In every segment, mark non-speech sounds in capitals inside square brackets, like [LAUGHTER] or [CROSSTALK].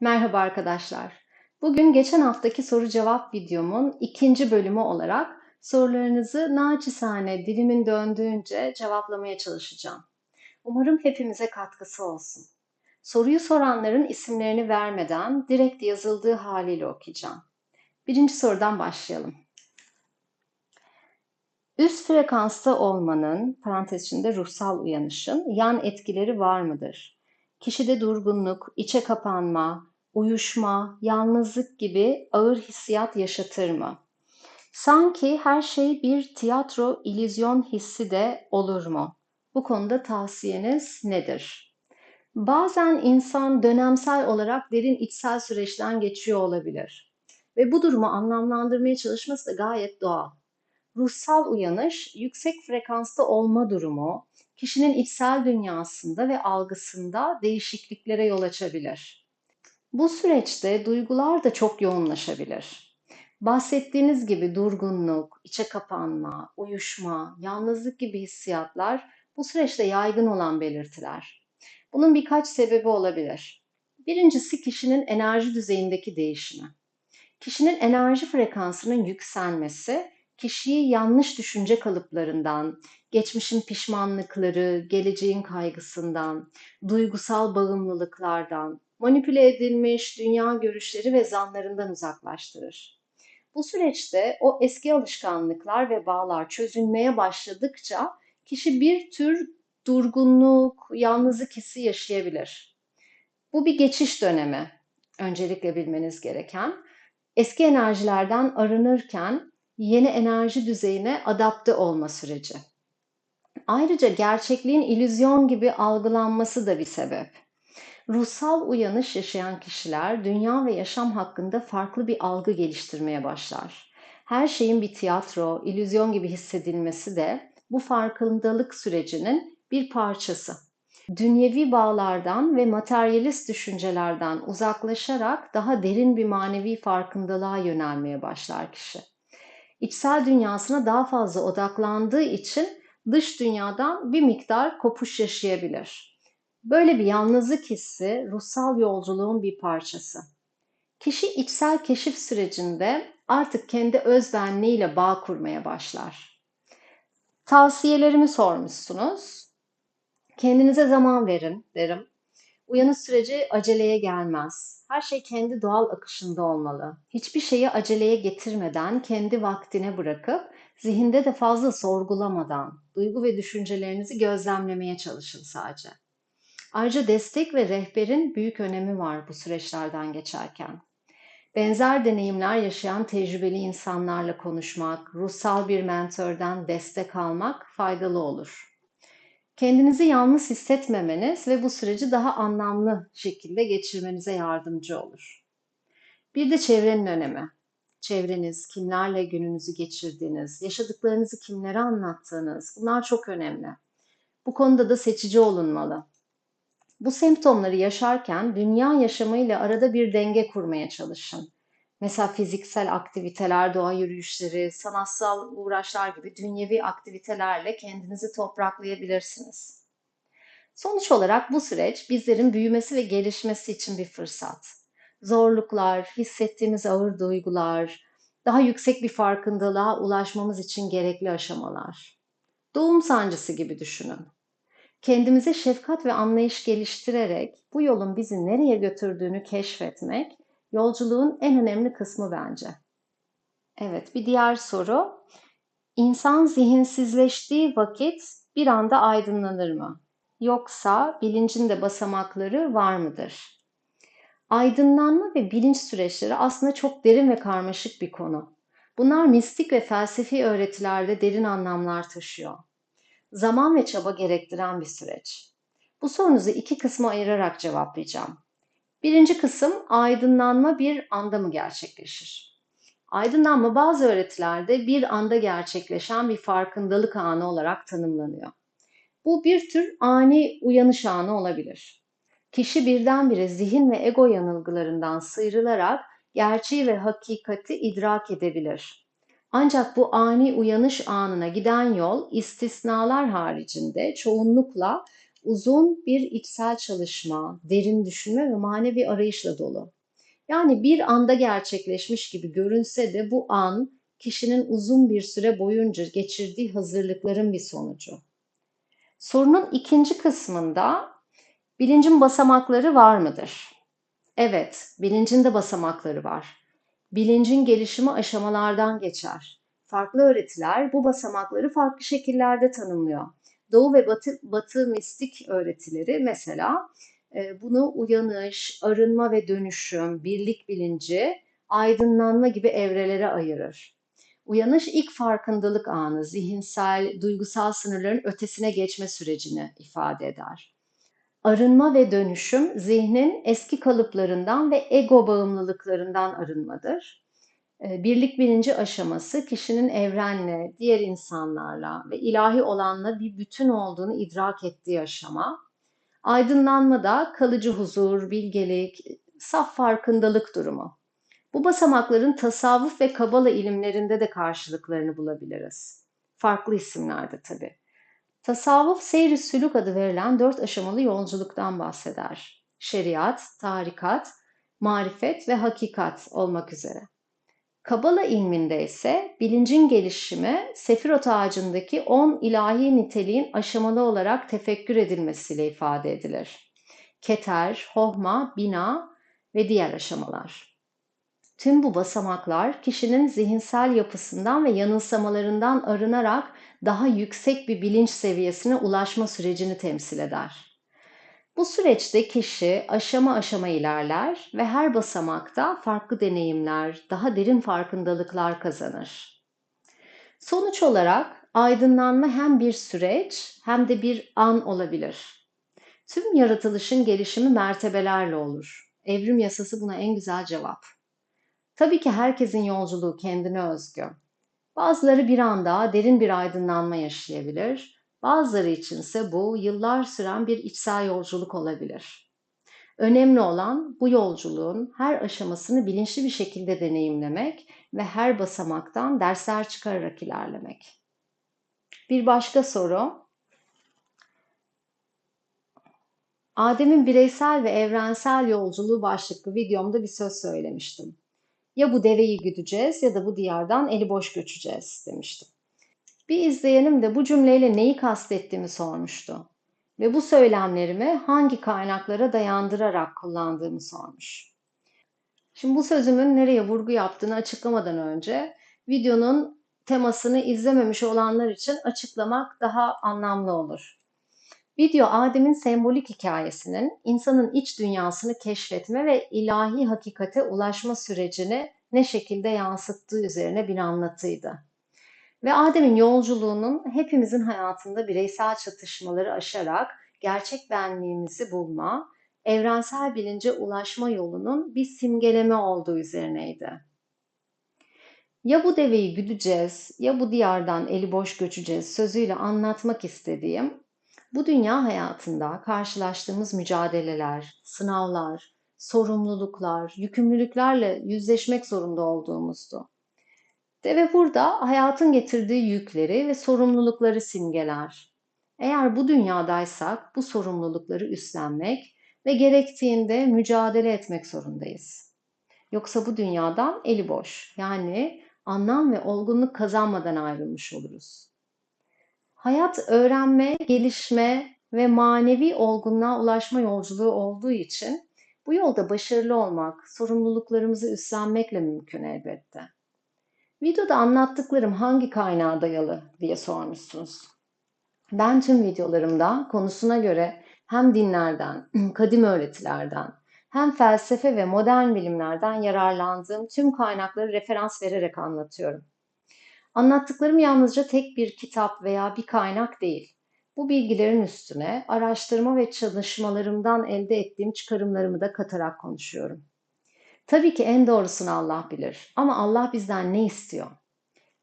Merhaba arkadaşlar. Bugün geçen haftaki soru cevap videomun ikinci bölümü olarak sorularınızı naçizane dilimin döndüğünce cevaplamaya çalışacağım. Umarım hepimize katkısı olsun. Soruyu soranların isimlerini vermeden direkt yazıldığı haliyle okuyacağım. Birinci sorudan başlayalım. Üst frekansta olmanın, parantez içinde ruhsal uyanışın yan etkileri var mıdır? Kişide durgunluk, içe kapanma, uyuşma, yalnızlık gibi ağır hissiyat yaşatır mı? Sanki her şey bir tiyatro illüzyon hissi de olur mu? Bu konuda tavsiyeniz nedir? Bazen insan dönemsel olarak derin içsel süreçten geçiyor olabilir. Ve bu durumu anlamlandırmaya çalışması da gayet doğal. Ruhsal uyanış, yüksek frekansta olma durumu, kişinin içsel dünyasında ve algısında değişikliklere yol açabilir. Bu süreçte duygular da çok yoğunlaşabilir. Bahsettiğiniz gibi durgunluk, içe kapanma, uyuşma, yalnızlık gibi hissiyatlar bu süreçte yaygın olan belirtiler. Bunun birkaç sebebi olabilir. Birincisi kişinin enerji düzeyindeki değişimi. Kişinin enerji frekansının yükselmesi, kişiyi yanlış düşünce kalıplarından, geçmişin pişmanlıkları, geleceğin kaygısından, duygusal bağımlılıklardan, manipüle edilmiş dünya görüşleri ve zanlarından uzaklaştırır. Bu süreçte o eski alışkanlıklar ve bağlar çözülmeye başladıkça kişi bir tür durgunluk, yalnızlık hissi yaşayabilir. Bu bir geçiş dönemi. Öncelikle bilmeniz gereken. Eski enerjilerden arınırken yeni enerji düzeyine adapte olma süreci. Ayrıca gerçekliğin illüzyon gibi algılanması da bir sebep. Ruhsal uyanış yaşayan kişiler dünya ve yaşam hakkında farklı bir algı geliştirmeye başlar. Her şeyin bir tiyatro, illüzyon gibi hissedilmesi de bu farkındalık sürecinin bir parçası. Dünyevi bağlardan ve materyalist düşüncelerden uzaklaşarak daha derin bir manevi farkındalığa yönelmeye başlar kişi. İçsel dünyasına daha fazla odaklandığı için dış dünyadan bir miktar kopuş yaşayabilir. Böyle bir yalnızlık hissi ruhsal yolculuğun bir parçası. Kişi içsel keşif sürecinde artık kendi özbenliğiyle bağ kurmaya başlar. Tavsiyelerimi sormuşsunuz. Kendinize zaman verin derim. Uyanış süreci aceleye gelmez. Her şey kendi doğal akışında olmalı. Hiçbir şeyi aceleye getirmeden kendi vaktine bırakıp zihinde de fazla sorgulamadan duygu ve düşüncelerinizi gözlemlemeye çalışın sadece. Ayrıca destek ve rehberin büyük önemi var bu süreçlerden geçerken. Benzer deneyimler yaşayan tecrübeli insanlarla konuşmak, ruhsal bir mentörden destek almak faydalı olur. Kendinizi yalnız hissetmemeniz ve bu süreci daha anlamlı şekilde geçirmenize yardımcı olur. Bir de çevrenin önemi. Çevreniz, kimlerle gününüzü geçirdiğiniz, yaşadıklarınızı kimlere anlattığınız bunlar çok önemli. Bu konuda da seçici olunmalı. Bu semptomları yaşarken dünya yaşamıyla arada bir denge kurmaya çalışın. Mesela fiziksel aktiviteler, doğa yürüyüşleri, sanatsal uğraşlar gibi dünyevi aktivitelerle kendinizi topraklayabilirsiniz. Sonuç olarak bu süreç bizlerin büyümesi ve gelişmesi için bir fırsat. Zorluklar, hissettiğimiz ağır duygular, daha yüksek bir farkındalığa ulaşmamız için gerekli aşamalar. Doğum sancısı gibi düşünün. Kendimize şefkat ve anlayış geliştirerek bu yolun bizi nereye götürdüğünü keşfetmek yolculuğun en önemli kısmı bence. Evet, bir diğer soru. İnsan zihinsizleştiği vakit bir anda aydınlanır mı? Yoksa bilincin de basamakları var mıdır? Aydınlanma ve bilinç süreçleri aslında çok derin ve karmaşık bir konu. Bunlar mistik ve felsefi öğretilerde derin anlamlar taşıyor zaman ve çaba gerektiren bir süreç. Bu sorunuzu iki kısma ayırarak cevaplayacağım. Birinci kısım aydınlanma bir anda mı gerçekleşir? Aydınlanma bazı öğretilerde bir anda gerçekleşen bir farkındalık anı olarak tanımlanıyor. Bu bir tür ani uyanış anı olabilir. Kişi birdenbire zihin ve ego yanılgılarından sıyrılarak gerçeği ve hakikati idrak edebilir. Ancak bu ani uyanış anına giden yol istisnalar haricinde çoğunlukla uzun bir içsel çalışma, derin düşünme ve manevi arayışla dolu. Yani bir anda gerçekleşmiş gibi görünse de bu an kişinin uzun bir süre boyunca geçirdiği hazırlıkların bir sonucu. Sorunun ikinci kısmında bilincin basamakları var mıdır? Evet, bilincin de basamakları var. Bilincin gelişimi aşamalardan geçer. Farklı öğretiler bu basamakları farklı şekillerde tanımlıyor. Doğu ve Batı, Batı mistik öğretileri mesela e, bunu uyanış, arınma ve dönüşüm, birlik bilinci, aydınlanma gibi evrelere ayırır. Uyanış ilk farkındalık anı, zihinsel, duygusal sınırların ötesine geçme sürecini ifade eder. Arınma ve dönüşüm zihnin eski kalıplarından ve ego bağımlılıklarından arınmadır. Ee, birlik bilinci aşaması kişinin evrenle, diğer insanlarla ve ilahi olanla bir bütün olduğunu idrak ettiği aşama. Aydınlanma da kalıcı huzur, bilgelik, saf farkındalık durumu. Bu basamakların tasavvuf ve kabala ilimlerinde de karşılıklarını bulabiliriz. Farklı isimlerde tabii. Tasavvuf seyri sülük adı verilen dört aşamalı yolculuktan bahseder. Şeriat, tarikat, marifet ve hakikat olmak üzere. Kabala ilminde ise bilincin gelişimi Sefirot ağacındaki on ilahi niteliğin aşamalı olarak tefekkür edilmesiyle ifade edilir. Keter, hohma, bina ve diğer aşamalar. Tüm bu basamaklar kişinin zihinsel yapısından ve yanılsamalarından arınarak daha yüksek bir bilinç seviyesine ulaşma sürecini temsil eder. Bu süreçte kişi aşama aşama ilerler ve her basamakta farklı deneyimler, daha derin farkındalıklar kazanır. Sonuç olarak aydınlanma hem bir süreç hem de bir an olabilir. Tüm yaratılışın gelişimi mertebelerle olur. Evrim yasası buna en güzel cevap. Tabii ki herkesin yolculuğu kendine özgü. Bazıları bir anda derin bir aydınlanma yaşayabilir. Bazıları içinse bu yıllar süren bir içsel yolculuk olabilir. Önemli olan bu yolculuğun her aşamasını bilinçli bir şekilde deneyimlemek ve her basamaktan dersler çıkararak ilerlemek. Bir başka soru. Adem'in bireysel ve evrensel yolculuğu başlıklı videomda bir söz söylemiştim. Ya bu deveyi güdeceğiz ya da bu diyardan eli boş göçeceğiz demiştim. Bir izleyenim de bu cümleyle neyi kastettiğimi sormuştu. Ve bu söylemlerimi hangi kaynaklara dayandırarak kullandığımı sormuş. Şimdi bu sözümün nereye vurgu yaptığını açıklamadan önce videonun temasını izlememiş olanlar için açıklamak daha anlamlı olur. Video Adem'in sembolik hikayesinin insanın iç dünyasını keşfetme ve ilahi hakikate ulaşma sürecini ne şekilde yansıttığı üzerine bir anlatıydı. Ve Adem'in yolculuğunun hepimizin hayatında bireysel çatışmaları aşarak gerçek benliğimizi bulma, evrensel bilince ulaşma yolunun bir simgeleme olduğu üzerineydi. Ya bu deveyi güdeceğiz ya bu diyardan eli boş göçeceğiz sözüyle anlatmak istediğim bu dünya hayatında karşılaştığımız mücadeleler, sınavlar, sorumluluklar, yükümlülüklerle yüzleşmek zorunda olduğumuzdu. Ve burada hayatın getirdiği yükleri ve sorumlulukları simgeler. Eğer bu dünyadaysak bu sorumlulukları üstlenmek ve gerektiğinde mücadele etmek zorundayız. Yoksa bu dünyadan eli boş yani anlam ve olgunluk kazanmadan ayrılmış oluruz. Hayat öğrenme, gelişme ve manevi olgunluğa ulaşma yolculuğu olduğu için bu yolda başarılı olmak, sorumluluklarımızı üstlenmekle mümkün elbette. Videoda anlattıklarım hangi kaynağa dayalı diye sormuşsunuz. Ben tüm videolarımda konusuna göre hem dinlerden, [CLEARS THROAT] kadim öğretilerden, hem felsefe ve modern bilimlerden yararlandığım tüm kaynakları referans vererek anlatıyorum. Anlattıklarım yalnızca tek bir kitap veya bir kaynak değil. Bu bilgilerin üstüne araştırma ve çalışmalarımdan elde ettiğim çıkarımlarımı da katarak konuşuyorum. Tabii ki en doğrusunu Allah bilir ama Allah bizden ne istiyor?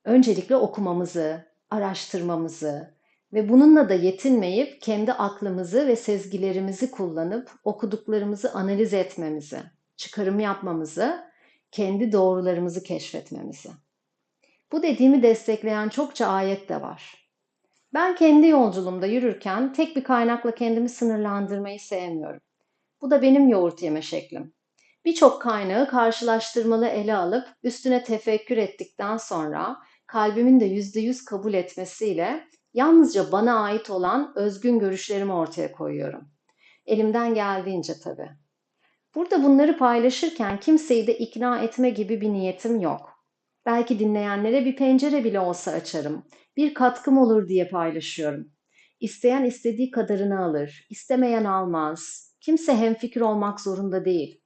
Öncelikle okumamızı, araştırmamızı ve bununla da yetinmeyip kendi aklımızı ve sezgilerimizi kullanıp okuduklarımızı analiz etmemizi, çıkarım yapmamızı, kendi doğrularımızı keşfetmemizi. Bu dediğimi destekleyen çokça ayet de var. Ben kendi yolculuğumda yürürken tek bir kaynakla kendimi sınırlandırmayı sevmiyorum. Bu da benim yoğurt yeme şeklim. Birçok kaynağı karşılaştırmalı ele alıp üstüne tefekkür ettikten sonra kalbimin de yüzde yüz kabul etmesiyle yalnızca bana ait olan özgün görüşlerimi ortaya koyuyorum. Elimden geldiğince tabii. Burada bunları paylaşırken kimseyi de ikna etme gibi bir niyetim yok. Belki dinleyenlere bir pencere bile olsa açarım. Bir katkım olur diye paylaşıyorum. İsteyen istediği kadarını alır, istemeyen almaz. Kimse hemfikir olmak zorunda değil.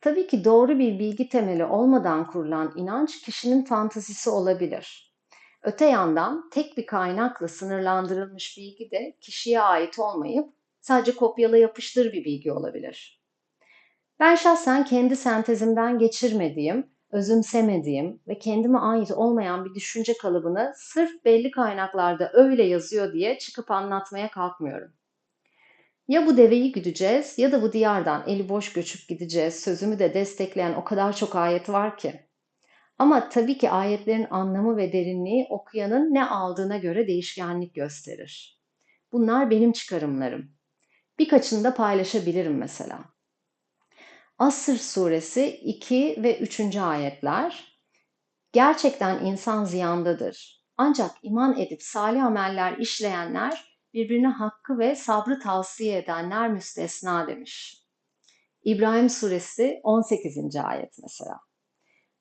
Tabii ki doğru bir bilgi temeli olmadan kurulan inanç kişinin fantazisi olabilir. Öte yandan tek bir kaynakla sınırlandırılmış bilgi de kişiye ait olmayıp sadece kopyala yapıştır bir bilgi olabilir. Ben şahsen kendi sentezimden geçirmediğim, özümsemediğim ve kendime ait olmayan bir düşünce kalıbını sırf belli kaynaklarda öyle yazıyor diye çıkıp anlatmaya kalkmıyorum. Ya bu deveyi güdeceğiz ya da bu diyardan eli boş göçüp gideceğiz sözümü de destekleyen o kadar çok ayet var ki. Ama tabii ki ayetlerin anlamı ve derinliği okuyanın ne aldığına göre değişkenlik gösterir. Bunlar benim çıkarımlarım. Birkaçını da paylaşabilirim mesela. Asır suresi 2 ve 3. ayetler. Gerçekten insan ziyandadır. Ancak iman edip salih ameller işleyenler birbirine hakkı ve sabrı tavsiye edenler müstesna demiş. İbrahim suresi 18. ayet mesela.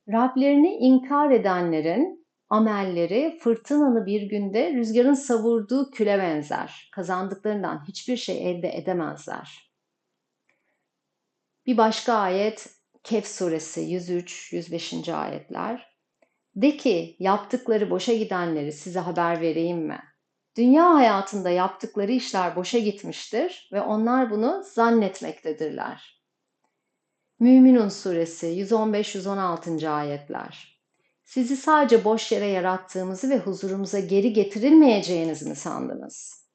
Rablerini inkar edenlerin amelleri fırtınalı bir günde rüzgarın savurduğu küle benzer. Kazandıklarından hiçbir şey elde edemezler. Bir başka ayet Kehf suresi 103-105. ayetler. De ki yaptıkları boşa gidenleri size haber vereyim mi? Dünya hayatında yaptıkları işler boşa gitmiştir ve onlar bunu zannetmektedirler. Müminun suresi 115-116. ayetler. Sizi sadece boş yere yarattığımızı ve huzurumuza geri getirilmeyeceğinizi mi sandınız?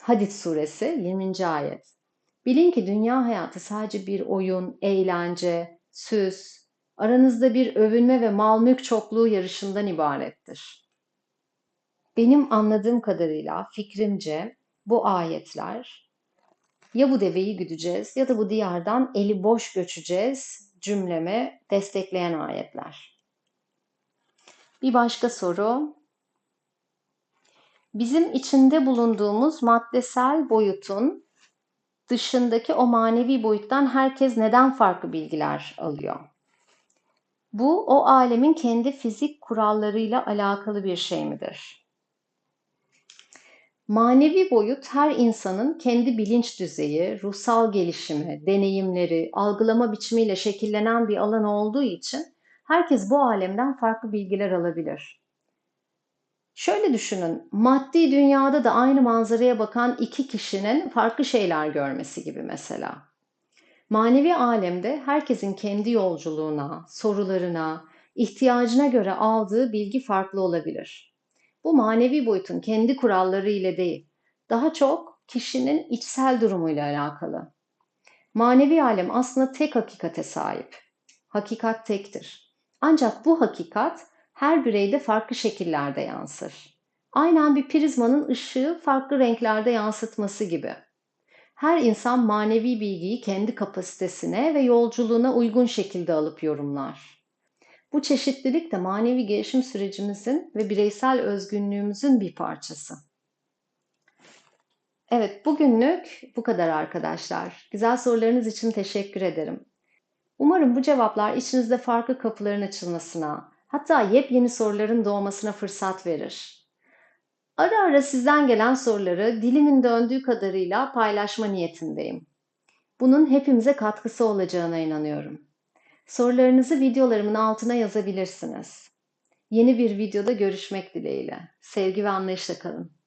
Hadid suresi 20. ayet. Bilin ki dünya hayatı sadece bir oyun, eğlence, süs, aranızda bir övünme ve mal mülk çokluğu yarışından ibarettir. Benim anladığım kadarıyla fikrimce bu ayetler ya bu deveyi güdeceğiz ya da bu diyardan eli boş göçeceğiz cümleme destekleyen ayetler. Bir başka soru. Bizim içinde bulunduğumuz maddesel boyutun dışındaki o manevi boyuttan herkes neden farklı bilgiler alıyor? Bu o alemin kendi fizik kurallarıyla alakalı bir şey midir? Manevi boyut her insanın kendi bilinç düzeyi, ruhsal gelişimi, deneyimleri, algılama biçimiyle şekillenen bir alan olduğu için herkes bu alemden farklı bilgiler alabilir. Şöyle düşünün, maddi dünyada da aynı manzaraya bakan iki kişinin farklı şeyler görmesi gibi mesela. Manevi alemde herkesin kendi yolculuğuna, sorularına, ihtiyacına göre aldığı bilgi farklı olabilir. Bu manevi boyutun kendi kuralları ile değil, daha çok kişinin içsel durumuyla alakalı. Manevi alem aslında tek hakikate sahip. Hakikat tektir. Ancak bu hakikat her bireyde farklı şekillerde yansır. Aynen bir prizmanın ışığı farklı renklerde yansıtması gibi. Her insan manevi bilgiyi kendi kapasitesine ve yolculuğuna uygun şekilde alıp yorumlar. Bu çeşitlilik de manevi gelişim sürecimizin ve bireysel özgünlüğümüzün bir parçası. Evet, bugünlük bu kadar arkadaşlar. Güzel sorularınız için teşekkür ederim. Umarım bu cevaplar içinizde farklı kapıların açılmasına, hatta yepyeni soruların doğmasına fırsat verir. Ara ara sizden gelen soruları dilimin döndüğü kadarıyla paylaşma niyetindeyim. Bunun hepimize katkısı olacağına inanıyorum. Sorularınızı videolarımın altına yazabilirsiniz. Yeni bir videoda görüşmek dileğiyle. Sevgi ve anlayışla kalın.